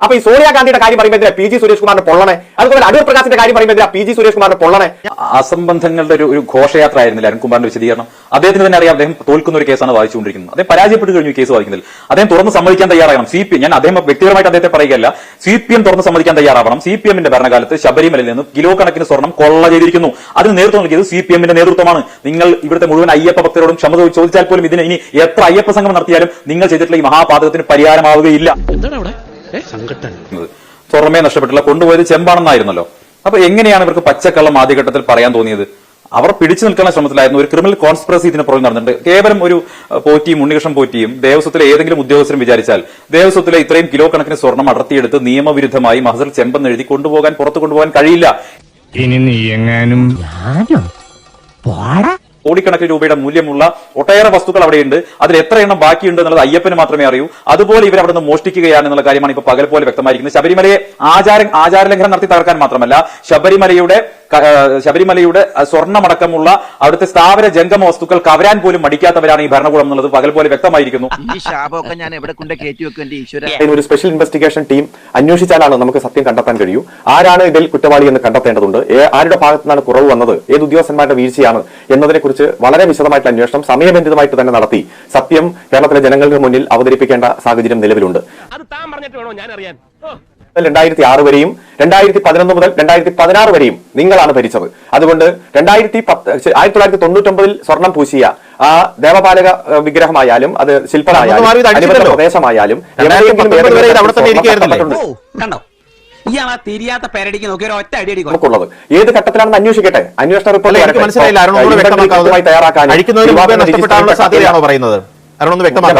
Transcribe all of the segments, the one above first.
അപ്പൊ ഈ സോണിയാഗാന്ധിയുടെ കാര്യം പറയുമ്പോൾ പി ജി സുരേഷ് കുമാറിന്റെ പൊള്ളണേ അതുപോലെ അടൂർ പ്രകാശിന്റെ കാര്യം പറയുമ്പോൾ പി ജി സുരേഷ് കുമാറിന്റെ പൊള്ളണേ അസംബന്ധങ്ങളുടെ ഒരു ഒരു ഘോഷയാത്ര ആയിരുന്നില്ല അരുൺകുമാറിന്റെ വിശദീകരണം അദ്ദേഹത്തിന് തന്നെ അറിയാം അദ്ദേഹം തോൽക്കുന്ന ഒരു കേസാണ് വായിച്ചുകൊണ്ടിരിക്കുന്നത് അദ്ദേഹം പരാജയപ്പെട്ടു കഴിഞ്ഞു കേസ് വായിക്കുന്നതിൽ അദ്ദേഹം തുറന്ന് സമ്മതിക്കാൻ തയ്യാറാകണം. സി പി ഞാൻ അദ്ദേഹം വ്യക്തിപരമായിട്ട് അദ്ദേഹത്തെ പറയുകയല്ല സി പി എം തുറന്ന് സമ്മതിക്കാൻ തയ്യാറാവണം. സി പി എമ്മിന്റെ ഭരണകാലത്ത് ശബരിമലയിൽ നിന്ന് കിലോ കണക്കിന് സ്വർണം കൊള്ള ചെയ്തിരിക്കുന്നു. അതിന് നേതൃത്വം നൽകിയത് സി പി എമ്മിന്റെ നേതൃത്വമാണ്. നിങ്ങൾ ഇവിടുത്തെ മുഴുവൻ അയ്യപ്പ ഭക്തരോടും ക്ഷമ ചോദിച്ചാൽ പോലും ഇതിന് ഇനി എത്ര അയ്യപ്പ സംഘം നടത്തിയാലും നിങ്ങൾ ചെയ്തിട്ടുള്ള ഈ മഹാപാതകത്തിന് പരിഹാരമാവുകയില്ല. എന്താണ് അവിടെ? സംഘട്ടൻ സ്വർണമേ നഷ്ടപ്പെട്ടില്ല. കൊണ്ടുപോയത് ചെമ്പാണെന്നായിരുന്നല്ലോ. അപ്പൊ എങ്ങനെയാണ് ഇവർക്ക് പച്ചക്കള്ളം ആദ്യഘട്ടത്തിൽ പറയാൻ തോന്നിയത്? അവർ പിടിച്ചു നിൽക്കുന്ന ശ്രമത്തിലായിരുന്നു. ഒരു ക്രിമിനൽ കോൺസ്പിറസി ഇതിന് പുറമെ നടന്നിട്ടുണ്ട്. കേവലം ഒരു പോറ്റിയും ഉണ്ണികൃഷ്ണൻ പോറ്റിയും ദേവസ്വത്തിലെ ഏതെങ്കിലും ഉദ്യോഗസ്ഥരും വിചാരിച്ചാൽ ദേവസ്വത്തിലെ ഇത്രയും കിലോ കണക്കിന് സ്വർണം അടർത്തിയെടുത്ത് നിയമവിരുദ്ധമായി മഹസൽ ചെമ്പെന്ന് എഴുതി കൊണ്ടുപോകാൻ പുറത്തു കൊണ്ടുപോകാൻ കഴിയില്ല. ഇനി നീ എങ്ങാനും കോടിക്കണക്കിന് രൂപയുടെ മൂല്യമുള്ള ഒട്ടേറെ വസ്തുക്കൾ അവിടെയുണ്ട്. അതിൽ എത്ര എണ്ണം ബാക്കിയുണ്ട് എന്നുള്ളത് അയ്യപ്പന് മാത്രമേ അറിയൂ. അതുപോലെ ഇവർ അവിടെ നിന്ന് മോഷ്ടിക്കുകയാണ് എന്നുള്ള കാര്യമാണ് ഇപ്പൊ പകൽ പോലെ വ്യക്തമായിരിക്കുന്നത്. ശബരിമലയെ ആചാര ആചാരലംഘനം നടത്തി തകർക്കാൻ മാത്രമല്ല ശബരിമലയുടെ ശബരിമലയുടെ സ്വർണമടക്കമുള്ള അവിടുത്തെ സ്ഥാപന ജംഗമ വസ്തുക്കൾ കവരാൻ പോലും മടിക്കാത്തവരാണ് ഈ ഭരണകൂടം എന്നുള്ളത് പകൽ പോലെ വ്യക്തമായിരിക്കുന്നു. ഈ ശാപമൊക്കെ ഞാൻ എവിടെ കൊണ്ട് കയറ്റി വെക്കും എന്റെ ഈശ്വര? ഒരു സ്പെഷ്യൽ ഇൻവെസ്റ്റിഗേഷൻ ടീം അന്വേഷിച്ചാലാണ് നമുക്ക് സത്യം കണ്ടെത്താൻ കഴിയൂ. ആരാണ് ഇതിൽ കുറ്റവാളി എന്ന് കണ്ടെത്തേണ്ടതുണ്ട്? ഏ- ആരുടെ ഭാഗത്തു നിന്നാണ് കുറവ് വന്നത്? ഏത് ഉദ്യോഗസ്ഥന്മാരുടെ വീഴ്ചയാണ് എന്നതിനെക്കുറിച്ച് വളരെ വിശദമായിട്ടുള്ള അന്വേഷണം സമയബന്ധിതമായിട്ട് തന്നെ നടത്തി. സത്യം കേരളത്തിലെ ജനങ്ങൾക്ക് മുന്നിൽ അവതരിപ്പിക്കേണ്ട സാഹചര്യം നിലവിലുണ്ട്. അത് താൻ പറഞ്ഞിട്ട് വേണോ ഞാൻ അറിയാൻ? രണ്ടായിരത്തി ആറ് വരെയും രണ്ടായിരത്തി പതിനൊന്ന് മുതൽ രണ്ടായിരത്തി പതിനാറ് വരെയും നിങ്ങളാണ് ഭരിച്ചത്. അതുകൊണ്ട് രണ്ടായിരത്തി പത്ത് ആയിരത്തി തൊള്ളായിരത്തി തൊണ്ണൂറ്റൊമ്പതിൽ സ്വർണം പൂശിയ ആ ദേവപാലക വിഗ്രഹമായാലും അത് ശില്പമായാലും പ്രദേശമായാലും കണ്ടോ? ഇയാൾ ആ തിരിയാത്ത പേരടിക്ക് നോക്കി ഒരു ഒറ്റ അടി അടി നമുക്കുള്ളത്. ഏത് ഘട്ടത്തിലാണെന്ന് അന്വേഷിക്കട്ടെ? അന്വേഷണ റിപ്പോർട്ട്. മനസ്സിലായില്ല. അഴിക്കുന്നതിന് മുമ്പേ നഷ്ടപ്പെട്ടാനുള്ള സാധ്യതയാണോ പറയുന്നത്?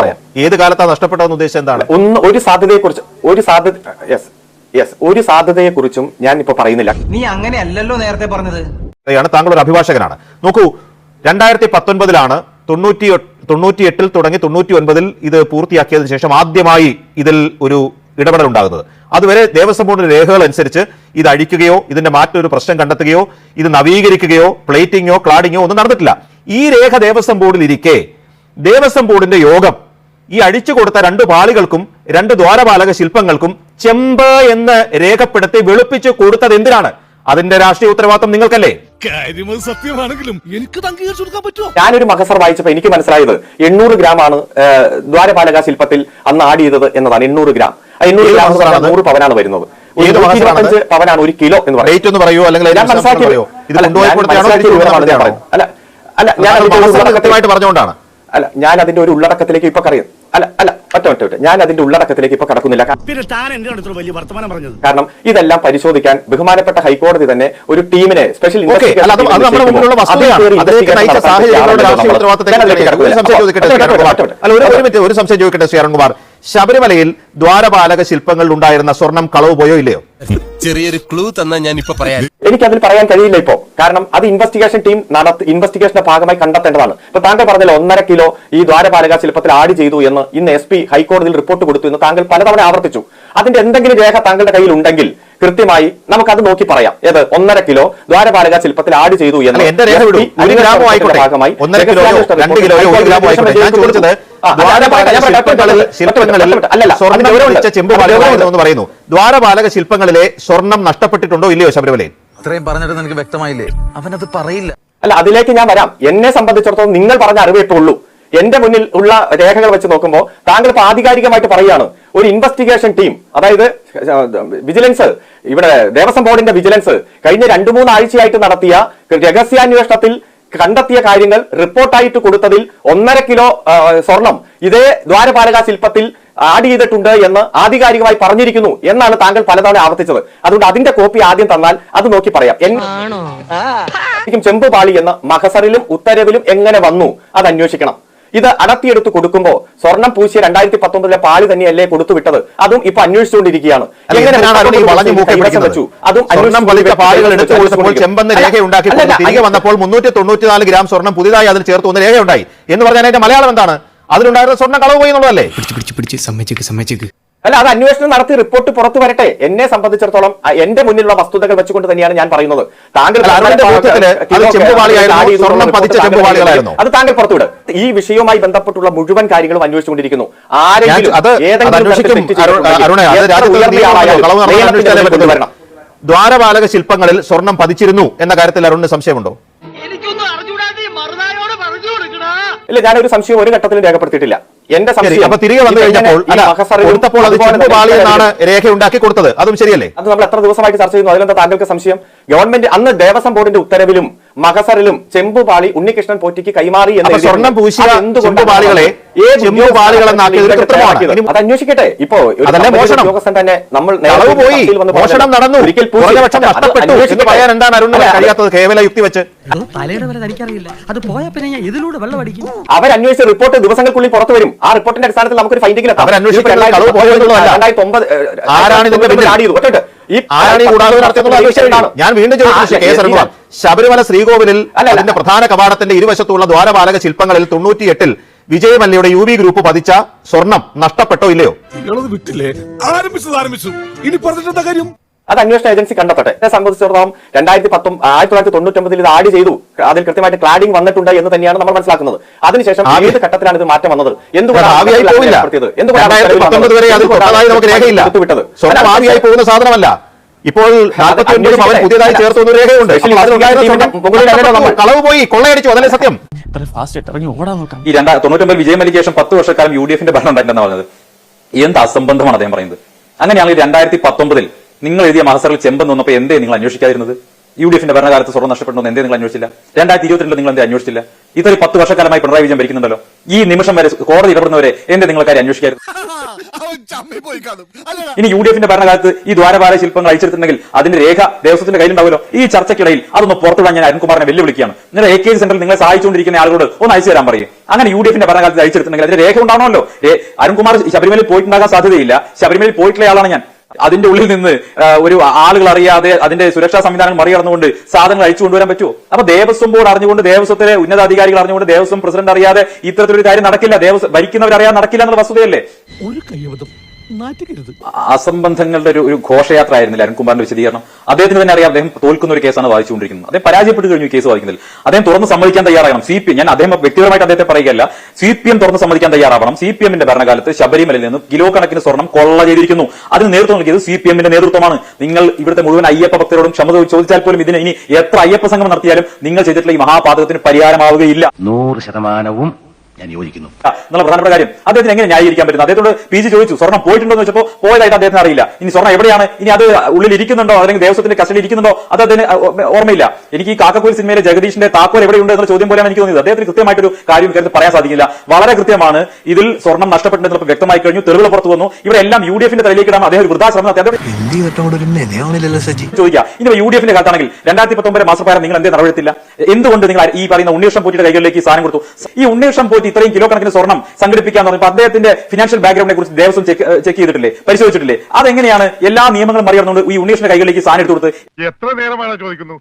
പറയാം. ഏത് കാലത്താണ് നഷ്ടപ്പെട്ടതെന്ന് ഉദ്ദേശം എന്താണ്? ഒന്ന് ഒരു സാധ്യതയെ കുറിച്ച് ഒരു സാധ്യത യെസ് യെസ് ഒരു സാധ്യതയെ കുറിച്ചും ഞാൻ ഇപ്പൊ പറയുന്നില്ല. നീ അങ്ങനെയല്ലല്ലോ നേരത്തെ പറഞ്ഞത്. താങ്കൾ ഒരു അഭിഭാഷകനാണ്. നോക്കൂ രണ്ടായിരത്തി പത്തൊൻപതിലാണ് തൊണ്ണൂറ്റി തൊണ്ണൂറ്റി എട്ടിൽ തുടങ്ങി തൊണ്ണൂറ്റി ഒൻപതിൽ ഇത് പൂർത്തിയാക്കിയതിനു ശേഷം ആദ്യമായി ഇതിൽ ഒരു ഇടപെടൽ ഉണ്ടാകുന്നത് അതുവരെ ദേവസ്വം ബോർഡിന്റെ രേഖകൾ അനുസരിച്ച് ഇത് അഴിക്കുകയോ ഇതിന്റെ മാറ്റൊരു പ്രശ്നം കണ്ടെത്തുകയോ ഇത് നവീകരിക്കുകയോ പ്ലേറ്റിങ്ങോ ക്ലാഡിങ്ങോ ഒന്നും നടന്നിട്ടില്ല. ഈ രേഖ ദേവസ്വം ബോർഡിൽ ഇരിക്കെ ദേവസ്വം ബോർഡിന്റെ യോഗം ഈ അഴിച്ചു കൊടുത്ത രണ്ട് പാളികൾക്കും രണ്ട് ദ്വാരപാലക ശില്പങ്ങൾക്കും ചെമ്പ് എന്ന് രേഖപ്പെടുത്തി വെളുപ്പിച്ചു കൊടുത്തത് എന്തിനാണ്? അതിന്റെ രാഷ്ട്രീയ ഉത്തരവാദിത്വം നിങ്ങൾക്കല്ലേ? സത്യമാണെങ്കിലും എനിക്ക് പറ്റുമോ? ഞാനൊരു മഹസർ വായിച്ചപ്പോൾ എനിക്ക് മനസ്സിലായത് എണ്ണൂറ് ഗ്രാം ആണ് ദ്വാരപാലക ശില്പത്തിൽ അന്ന് ആഡ് ചെയ്തത് എന്നതാണ് എണ്ണൂറ് ഗ്രാം. എണ്ണൂറ് ഏത് ഗ്രാം നൂറ് പവനാണ് വരുന്നത്. പവനാണ് ഒരു കിലോ എന്ന് പറയുന്നത്. റേറ്റ് ഒന്ന് അല്ലെങ്കിൽ ഞാൻ മനസ്സിലാക്കിയ- ഇത് അല്ല. അല്ല അല്ല ഞാൻ അതിന്റെ കൃത്യമായിട്ട് പറഞ്ഞുകൊണ്ടാണ്. അല്ല ഞാൻ അതിന്റെ ഒരു ഉള്ളടക്കത്തിലേക്ക് ഇപ്പൊ കറിയും. അല്ല അല്ല ഒറ്റ ഒറ്റ ഒറ്റ ഞാൻ അതിന്റെ ഉള്ളടക്കത്തിലേക്ക് ഇപ്പൊ കടക്കുന്നില്ല. കാരണം ഇതെല്ലാം പരിശോധിക്കാൻ ബഹുമാനപ്പെട്ട ഹൈക്കോടതി തന്നെ ഒരു ടീമിനെ സ്പെഷ്യൽ ഒരു സംശയം ചോദിക്കട്ടെ ശ്രീ അരുൺകുമാർ. ശബരിമലയിൽ ദ്വാരപാലക ശില്പങ്ങളിൽ ഉണ്ടായിരുന്ന സ്വർണം കളവ് പോയോ ഇല്ലയോ? ചെറിയൊരു ക്ലൂ തന്നെ ഞാൻ ഇപ്പൊ പറയാൻ. എനിക്ക് അതിൽ പറയാൻ കഴിയില്ല ഇപ്പോ. കാരണം അത് ഇൻവെസ്റ്റിഗേഷൻ ടീം നടത്തി ഇൻവെസ്റ്റിഗേഷന്റെ ഭാഗമായി കണ്ടെത്തേണ്ടതാണ്. ഇപ്പൊ താങ്കൾ പറഞ്ഞല്ലോ ഒന്നര കിലോ ഈ ദ്വാരപാലക ശില്പത്തിൽ ആഡ് ചെയ്തു എന്ന് ഇന്ന് എസ് പി ഹൈക്കോടതിയിൽ റിപ്പോർട്ട് കൊടുത്തു എന്ന് താങ്കൾ പലതവണ ആവർത്തിച്ചു. അതിന്റെ എന്തെങ്കിലും രേഖ താങ്കളുടെ കയ്യിൽ ഉണ്ടെങ്കിൽ കൃത്യമായി നമുക്കത് നോക്കി പറയാം. ഏത്? ഒന്നര കിലോ ദ്വാരപാലക ശില്പത്തിൽ ആഡ് ചെയ്തു എന്ന് ഭാഗമായി പറയുന്നു. ദ്വാരപാലക ശില്പങ്ങളിലെ സ്വർണം നഷ്ടപ്പെട്ടിട്ടുണ്ടോ ഇല്ലയോ ശബരിമലയിൽ? അത്രയും പറഞ്ഞിട്ട് നിനക്ക് വ്യക്തമായില്ലേ? അവനത് പറയില്ല. അല്ല അതിലേക്ക് ഞാൻ വരാം. എന്നെ സംബന്ധിച്ചിടത്തോളം നിങ്ങൾ പറഞ്ഞ അറിവേ ഉള്ളൂ എന്റെ മുന്നിൽ ഉള്ള രേഖകൾ വെച്ച് നോക്കുമ്പോൾ താങ്കൾ ഇപ്പൊ ആധികാരികമായിട്ട് പറയുകയാണ്. ഒരു ഇൻവെസ്റ്റിഗേഷൻ ടീം അതായത് വിജിലൻസ് ഇവിടെ ദേവസ്വം ബോർഡിന്റെ വിജിലൻസ് കഴിഞ്ഞ രണ്ടു മൂന്ന് ആഴ്ചയായിട്ട് നടത്തിയ രഹസ്യാന്വേഷണത്തിൽ കണ്ടെത്തിയ കാര്യങ്ങൾ റിപ്പോർട്ടായിട്ട് കൊടുത്തതിൽ ഒന്നര കിലോ സ്വർണം ഇതേ ദ്വാരപാലക ശില്പത്തിൽ ആഡ് ചെയ്തിട്ടുണ്ട് എന്ന് ആധികാരികമായി പറഞ്ഞിരിക്കുന്നു എന്നാണ് താങ്കൾ പലതവണ ആവർത്തിച്ചത്. അതുകൊണ്ട് അതിന്റെ കോപ്പി ആദ്യം തന്നാൽ അത് നോക്കി പറയാം. ചെമ്പ് പാളി എന്ന മഹസറിലും ഉത്തരവിലും എങ്ങനെ വന്നു? അത് അന്വേഷിക്കണം ഇത് അടർത്തിയെടുത്ത് കൊടുക്കുമ്പോൾ സ്വർണം പൂശിയ രണ്ടായിരത്തി പത്തൊമ്പതിലെ പാളി തന്നെയല്ലേ കൊടുത്തു വിട്ടത് അതും ഇപ്പൊ അന്വേഷിച്ചുകൊണ്ടിരിക്കുകയാണ്. തിരികെ വന്നപ്പോൾ മുന്നൂറ്റി തൊണ്ണൂറ്റിനാല് ഗ്രാം സ്വർണം പുതിയതായി അതിൽ ചേർത്ത് ഒന്ന് രേഖയുണ്ടായി. എന്ന് പറഞ്ഞാൽ അതിന്റെ മലയാളം എന്താണ്? അതിലുണ്ടായിരുന്ന സ്വർണം കളവ് പോയി എന്നുള്ളതല്ലേ? പിടിച്ച് പിടിച്ച് പിടിച്ച്. സമ്മതിച്ചേക്ക് സമ്മതിച്ചേക്ക്. അല്ല അത് അന്വേഷണം നടത്തി റിപ്പോർട്ട് പുറത്തു വരട്ടെ. എന്നെ സംബന്ധിച്ചിടത്തോളം എന്റെ മുന്നിലുള്ള വസ്തുതകൾ വെച്ചുകൊണ്ട് തന്നെയാണ് ഞാൻ പറയുന്നത്. താങ്കൾ അത് താങ്കൾ പുറത്തുവിട് ഈ വിഷയവുമായി ബന്ധപ്പെട്ടുള്ള മുഴുവൻ കാര്യങ്ങളും അന്വേഷിച്ചുകൊണ്ടിരിക്കുന്നു. ആരെങ്കിലും ഏതെങ്കിലും. ദ്വാരപാലക ശില്പങ്ങളിൽ സ്വർണം പതിച്ചിരുന്നു എന്ന കാര്യത്തിൽ അരുണിന് സംശയമുണ്ടോ? ഇല്ല ഞാനൊരു സംശയം ഒരു ഘട്ടത്തിലും രേഖപ്പെടുത്തിയിട്ടില്ല. എന്റെ സംശയം അപ്പൊ തിരികെ വന്നു കഴിഞ്ഞപ്പോൾ കൊടുത്തപ്പോൾ അത് അതുപോലെ എന്നാണ് രേഖ രേഖയുണ്ടാക്കി കൊടുത്തത്. അതും ശരിയല്ലേ? അത് നമ്മൾ എത്ര ദിവസമായിട്ട് ചർച്ച ചെയ്യുന്നു? അതിലെന്താ താങ്കൾക്ക് സംശയം? ഗവൺമെന്റ് അന്ന് ദേവസ്വം ബോർഡിന്റെ ഉത്തരവിലും മഹസറിലും ചെമ്പുപാളി ഉണ്ണികൃഷ്ണൻ പോറ്റിക്ക് കൈമാറി. സ്വർണം പൂശിയ ചെമ്പുപാളികളെ അത് അന്വേഷിക്കട്ടെ. ഇപ്പോ ഉദ്യോഗസ്ഥൻ തന്നെ നമ്മൾ പോയി. മോഷണം നടന്നു. ഒരിക്കൽ. പറയാൻ എന്താണ് അരുണിന് അല്ല, കഴിയാത്തത് കേവല യുക്തി വെച്ച്? തലയുടെ വരെ തനിക്കറിയില്ല. അത് പിന്നെ ഞാൻ ഇതിലൂടെ വെള്ളം അടിക്കും. അവരന്വേഷിച്ച റിപ്പോർട്ട് ദിവസങ്ങൾക്കുള്ളിൽ പുറത്തു വരും. ആ റിപ്പോർട്ടിന്റെ അടിസ്ഥാനത്തിൽ നമുക്കൊരു ഫൈൻഡിംഗ്. ആരാണ് ഇതിന്റെ ഈ ഞാൻ വീണ്ടും ചോദിച്ചു കെ എസ് അരുൺകുമാർ ശബരിമല ശ്രീകോവിലിൽ. അതിന്റെ പ്രധാന കവാടത്തിന്റെ ഇരുവശത്തുള്ള ദ്വാരപാലക ശില്പങ്ങളിൽ തൊണ്ണൂറ്റിയെട്ടിൽ വിജയമല്ലയുടെ യു ബി ഗ്രൂപ്പ് പതിച്ച സ്വർണം നഷ്ടപ്പെട്ടോ ഇല്ലയോ? വിട്ടില്ലേ? ആരംഭിച്ചത് ആരംഭിച്ചു. ഇനി പറഞ്ഞിട്ടെന്താ കാര്യം? അത് അന്വേഷണ ഏജൻസി കണ്ടെത്തട്ടെ. എന്നെ സംബന്ധിച്ചിടത്തോളം രണ്ടായിരത്തി പത്തും ആയിരത്തി തൊള്ളായിരത്തി തൊണ്ണൂറ്റൊമ്പതിൽ ഇത് ആഡ് ചെയ്തു. അതിൽ കൃത്യമായിട്ട് ക്ലാഡിംഗ് വന്നിട്ടുണ്ട് എന്ന് തന്നെയാണ് നമ്മൾ മനസ്സിലാക്കുന്നത്. അതിനുശേഷം ഏത് ഘട്ടത്തിലാണ് ഇത് മാറ്റം വന്നത്? എന്തുകൊണ്ടാണ് രണ്ടായിരത്തി ആവിയായി പോകുന്ന സാധനമല്ല. ഇപ്പോൾ പവൻ പുതിയതായി ചേർത്ത് രേഖയുണ്ട്. കളവ് പോയി കൊള്ളയടിച്ചു അതല്ലേ സത്യം? ഈ രണ്ടാ തൊണ്ണൂറ്റൊമ്പത് വിജയമലിക്ക് ശേഷം പത്ത് വർഷക്കാലം യു ഡി എഫിന്റെ ഭരണം ഉണ്ടായിട്ടെന്ന് പറഞ്ഞത്. എന്ത് അസംബന്ധമാണ് അദ്ദേഹം പറയുന്നത്? അങ്ങനെയാണെങ്കിൽ രണ്ടായിരത്തി പത്തൊമ്പതിൽ നിങ്ങൾ എഴുതിയ മഹസറിൽ ചെമ്പെന്ന് വന്നപ്പോൾ എന്തേ നിങ്ങൾ അന്വേഷിക്കാതിരുന്നത്? യു ഡി എഫിന്റെ ഭരണകാലത്ത് സ്വർണം നഷ്ടപ്പെടുന്നു എന്തേ നിങ്ങൾ അന്വേഷിച്ചില്ല? രണ്ടായിരത്തി ഇരുപത്തിരണ്ടിൽ നിങ്ങൾ എന്തേ അന്വേഷിച്ചില്ല? ഇതൊരു പത്ത് വർഷക്കാലമായി പിണറായി വിജയൻ ഭരിക്കുന്നുണ്ടല്ലോ. ഈ നിമിഷം വരെ കോടതി ഇടപെടുന്നവരെ എന്റെ നിങ്ങൾ കാര്യം അന്വേഷിക്കായിരുന്നു ഇനി യു ഡി എഫിന്റെ ഭരണകാലത്ത് ഈ ദ്വാരപാല ശില്പങ്ങൾ അയച്ചെടുത്തിട്ടുണ്ടെങ്കിൽ അതിന്റെ രേഖ ദേവസ്വത്തിന്റെ കയ്യിലുണ്ടാവുമല്ലോ. ഈ ചർച്ചയ്ക്കിടയിൽ അതൊന്ന് പുറത്തുവിടാൻ ഞാൻ അരുൺകുമാറിനെ വെല്ലുവിളിക്കുകയാണ്. നിങ്ങൾ എ കെ ജി സെന്ററിൽ നിങ്ങളെ സഹായിച്ചുകൊണ്ടിരിക്കുന്ന ആളുകളോട് ഒന്ന് അയച്ചു തരാൻ പറയും. അങ്ങനെ യു ഡി എഫിന്റെ ഭരണകാലത്ത് അയച്ചെടുത്തിട്ടുണ്ടെങ്കിൽ അതിന്റെ രേഖ ഉണ്ടാവണമല്ലോ. അരുൺകുമാർ ശബരിമലയിൽ പോയിട്ടുണ്ടാകാൻ സാധ്യതയില്ല. ശബരിമലയിൽ പോയിട്ടുള്ള ആളാണ് ഞാൻ. അതിന്റെ ഉള്ളിൽ നിന്ന് ഒരു ആളുകൾ അറിയാതെ അതിന്റെ സുരക്ഷാ സംവിധാനങ്ങൾ മറികടന്നുകൊണ്ട് സാധനങ്ങൾ അയച്ചു കൊണ്ടുവരാൻ പറ്റുമോ? അപ്പൊ ദേവസ്വം ബോർഡ് അറിഞ്ഞുകൊണ്ട് ദേവസ്വത്തിലെ ഉന്നതാധികാരികൾ അറിഞ്ഞുകൊണ്ട് ദേവസ്വം പ്രസിഡന്റ് അറിയാതെ ഇത്തരത്തിലൊരു കാര്യം നടക്കില്ല. ദേവസ്വം ഭരിക്കുന്നവർ അറിയാതെ നടക്കില്ല എന്നുള്ള വസ്തുതയല്ലേ? ഒരു കയ്യബദ്ധം നാറ്റുകരുത് അസംബന്ധങ്ങളുടെ ഒരു ഒരു ഘോഷയാത്ര ആയിരുന്നില്ല അരുൺകുമാറിന്റെ വിശദീകരണം. അദ്ദേഹത്തിന് തന്നെ അറിയാം അദ്ദേഹം തോൽക്കുന്ന ഒരു കേസാണ് വായിച്ചുകൊണ്ടിരിക്കുന്നത് അദ്ദേഹം പരാജയപ്പെട്ട് കഴിഞ്ഞു കേസ് വായിക്കുന്നതിൽ അദ്ദേഹം തുറന്ന് സമ്മതിക്കാൻ തയ്യാറാകണം. സി പി ഞാൻ അദ്ദേഹം വ്യക്തിപരമായിട്ട് അദ്ദേഹത്തെ പറയുകയല്ല. സി പി എം തുറന്ന് സമ്മതിക്കാൻ തയ്യാറാവണം. സി പി എമ്മിന്റെ ഭരണകാലത്ത് ശബരിമലയിൽ നിന്ന് കിലോ കണക്കിന് സ്വർണം കൊള്ള ചെയ്തിരിക്കുന്നു. അതിന് നേതൃത്വം നൽകിയത് സി പി എമ്മിന്റെ നേതൃത്വമാണ്. നിങ്ങൾ ഇവിടുത്തെ മുഴുവൻ അയ്യപ്പ ഭക്തരോടും ക്ഷമ ചോദിച്ചാൽ പോലും ഇതിന് ഇനി എത്ര അയ്യപ്പ സംഘം നടത്തിയാലും നിങ്ങൾ ചെയ്തിട്ടുള്ള ഈ മഹാപാതകത്തിന് പരിഹാരമാവുകയില്ല. നൂറ് ശതമാനവും ഞാൻ യോജിക്കുന്നു. എന്നുള്ള പ്രധാനപ്പെട്ട കാര്യം. അദ്ദേഹത്തിന് എങ്ങനെ ന്യായീകരിക്കാൻ പറ്റുന്നു? അദ്ദേഹത്തോട് പി. ജി. ചോദിച്ചു സ്വർണം പോയിട്ടുണ്ടോ എന്ന് വെച്ചപ്പോൾ പോയതായിട്ട് അദ്ദേഹത്തിന് അറിയില്ല. ഇനി സ്വർണം എവിടെയാണ്? ഇനി അത് ഉള്ളിൽ ഇരിക്കുന്നുണ്ടോ? അല്ലെങ്കിൽ ദേവസ്വത്തിന്റെ കസ്റ്റഡിയിൽ ഇരിക്കുന്നുണ്ടോ? അത് അദ്ദേഹത്തിന് ഓർമ്മയില്ല. എനിക്ക് ഈ കാക്കക്കുരി സിനിമയിലെ ജഗദീഷിന്റെ താക്കോൽ എവിടെയുണ്ട് എന്ന ചോദ്യം പോലെയാണ് എനിക്ക് തോന്നിയത്. അദ്ദേഹത്തിന് കൃത്യമായിട്ടൊരു കാര്യം കരുത്ത് പറയാൻ സാധിക്കില്ല. വളരെ കൃത്യമാണ് ഇതിൽ സ്വർണം നഷ്ടപ്പെട്ടിട്ടുണ്ടെന്ന് വ്യക്തമായി കഴിഞ്ഞു. തെളിവുകൾ പുറത്തു വന്നു. ഇവിടെ എല്ലാം യു ഡി എഫിന്റെ തലയിലേക്ക് ഇടാൻ അദ്ദേഹം ഒരു വൃദ്ധാശ്രമം അദ്ദേഹം ചോദിക്കാം ഇനി യു ഡി എഫിന്റെ കാലത്താണെങ്കിൽ രണ്ടായിരത്തി പത്തൊമ്പത് മാസപ്രകാരം നിങ്ങൾ എന്തേ നടപടിത്തില്ല എന്തുകൊണ്ട് നിങ്ങൾ ഈ പറയുന്ന ഉണ്ണികൃഷ്ണൻ പോറ്റിയുടെ കൈകളിലേക്ക് ഈ സാധനം കൊടുത്തു? ഈ ഉണ്ണികൃഷ്ണൻ പോറ്റി ഇത്രയും കിലോ കണക്കിന് സ്വർണം സംഘടിപ്പിക്കാന്ന് പറഞ്ഞപ്പോൾ അദ്ദേഹത്തിന്റെ ഫിനാൻഷ്യൽ ബാക്ക്ഗ്രൗണ്ടിനെ കുറിച്ച് ദേവസ്വം ചെക്ക് ചെയ്തിട്ടില്ലേ? പരിശോധിച്ചിട്ടില്ലേ? അതെങ്ങനെയാണ് എല്ലാ നിയമങ്ങളും മറികടന്നുകൊണ്ട് ഈ ഉണ്ണീഷിന്റെ കൈകളിലേക്ക് സാധനം എടുത്തു കൊടുത്ത്? എത്ര നേരമാണ് ചോദിക്കുന്നു?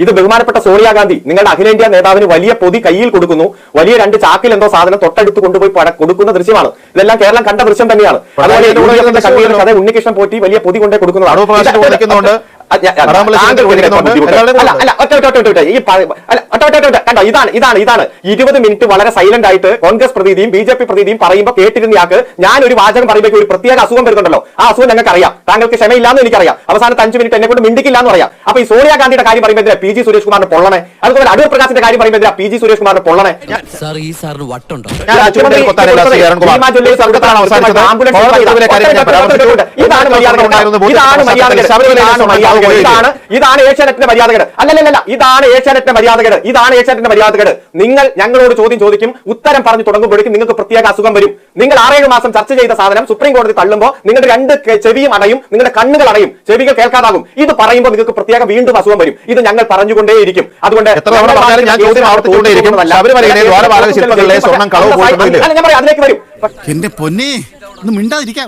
ഇത് ബഹുമാനപ്പെട്ട സോണിയാഗാന്ധി നിങ്ങളുടെ അഖിലേന്ത്യാ നേതാവിന് വലിയ പൊതി കയ്യിൽ കൊടുക്കുന്നു. വലിയ രണ്ട് ചാക്കിൽ എന്തോ സാധനം തൊട്ടടുത്ത് കൊണ്ടുപോയി പട- കൊടുക്കുന്ന ദൃശ്യമാണ്. ഇതെല്ലാം കേരളം കണ്ട ദൃശ്യം തന്നെയാണ്. അതുപോലെ ഉണ്ണികൃഷ്ണൻ പോറ്റി വലിയ പൊതി കൊണ്ടേ കൊടുക്കുന്നതാണ്. കണ്ടോ? ഇതാണ് ഇതാണ് ഇതാണ്. ഇരുപത് മിനിറ്റ് വളരെ സൈലന്റ് ആയിട്ട് കോൺഗ്രസ് പ്രതിനിധിയും ബി ജെ പി പ്രതിനിധിയും പറയുമ്പോൾ കേട്ടിരുന്നയാൾക്ക് ഞാൻ ഒരു വാചകം പറയുമ്പോൾ ഒരു പ്രത്യേക അസുഖം വരുന്നുണ്ടല്ലോ. ആ അസുഖം ഞങ്ങൾക്ക് അറിയാം താങ്കൾക്ക് ക്ഷമയില്ലാന്ന് എനിക്കറിയാം. അവസാനത്തെ അഞ്ച് മിനിറ്റ് എന്നെ കൊണ്ട് മിണ്ടിക്കില്ല എന്ന് പറയാം. അപ്പൊ ഈ സോണിയാഗാന്ധിയുടെ കാര്യം പറയുമ്പോൾ എന്തിനാ പി ജി സുരേഷ് കുമാറിന് പൊള്ളണേ? അതുപോലെ അടൂർ പ്രകാശിന്റെ കാര്യം പറയുമ്പോൾ എന്തിനാ പി ജി സുരേഷ് കുമാറിന് പൊള്ളണേ. ഇതാണ് മര്യാദ ഇതാണ് മര്യാദ ഇതാണ് ഇതാണ് ഏഷ്യാനെറ്റിന്റെ മര്യാദകേട്. അല്ലല്ലല്ല ഇതാണ് ഏഷ്യാനെറ്റിന്റെ മര്യാദകൾ ഇതാണ് ഏഷ്യാനെറ്റിന്റെ മര്യാദകൾ നിങ്ങൾ ഞങ്ങളോട് ചോദ്യം ചോദിക്കും ഉത്തരം പറഞ്ഞു തുടങ്ങുമ്പോഴേക്കും നിങ്ങൾക്ക് പ്രത്യേക അസുഖം വരും. നിങ്ങൾ ആറേഴ് മാസം ചർച്ച ചെയ്ത സാധനം സുപ്രീം കോടതി തള്ളുമ്പോൾ നിങ്ങളുടെ രണ്ട് ചെവിയും അടയും നിങ്ങളുടെ കണ്ണുകൾ അടയും ചെവികൾ കേൾക്കാതാകും. ഇത് പറയുമ്പോൾ നിങ്ങൾക്ക് പ്രത്യേക വീണ്ടും അസുഖം വരും. ഇത് ഞങ്ങൾ പറഞ്ഞുകൊണ്ടേയിരിക്കും. അതുകൊണ്ട് എത്ര പറഞ്ഞാലും ഞാൻ ചോദ്യം ആവർത്തിച്ചുകൊണ്ടേയിരിക്കും. ശബരിമലയിലെ ദ്വാരപാലക ശില്പങ്ങളിലെ സ്വർണം കളവ് അല്ല ഞാൻ പറയാം അതിലേക്ക് വരും എന്റെ പൊന്നെ ഒന്ന് മിണ്ടാതിരിക്കാം